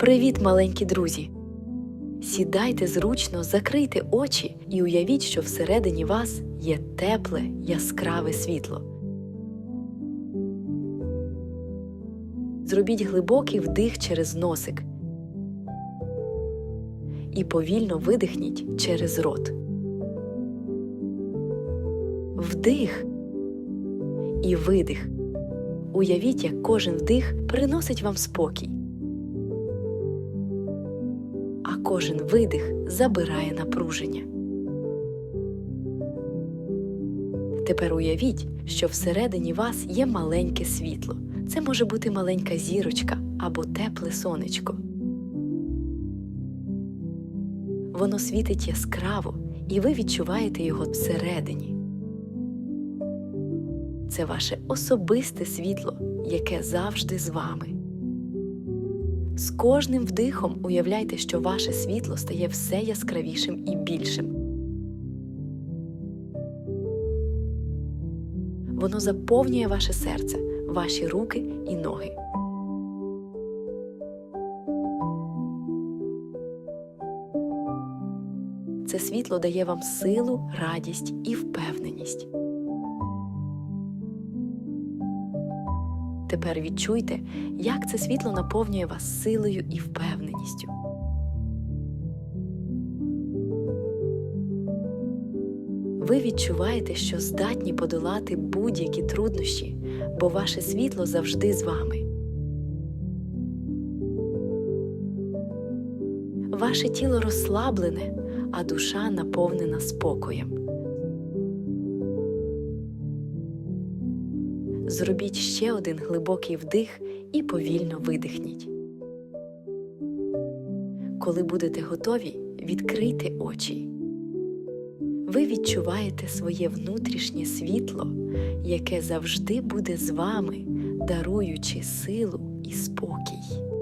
Привіт, маленькі друзі! Сідайте зручно, закрийте очі і уявіть, що всередині вас є тепле, яскраве світло. Зробіть глибокий вдих через носик і повільно видихніть через рот. Вдих і видих. Уявіть, як кожен вдих приносить вам спокій, кожен видих забирає напруження. Тепер уявіть, що всередині вас є маленьке світло. Це може бути маленька зірочка або тепле сонечко. Воно світить яскраво, і ви відчуваєте його всередині. Це ваше особисте світло, яке завжди з вами. З кожним вдихом уявляйте, що ваше світло стає все яскравішим і більшим. Воно заповнює ваше серце, ваші руки і ноги. Це світло дає вам силу, радість і впевненість. Тепер відчуйте, як це світло наповнює вас силою і впевненістю. Ви відчуваєте, що здатні подолати будь-які труднощі, бо ваше світло завжди з вами. Ваше тіло розслаблене, а душа наповнена спокоєм. Зробіть ще один глибокий вдих і повільно видихніть. Коли будете готові, відкрийте очі. Ви відчуваєте своє внутрішнє світло, яке завжди буде з вами, даруючи силу і спокій.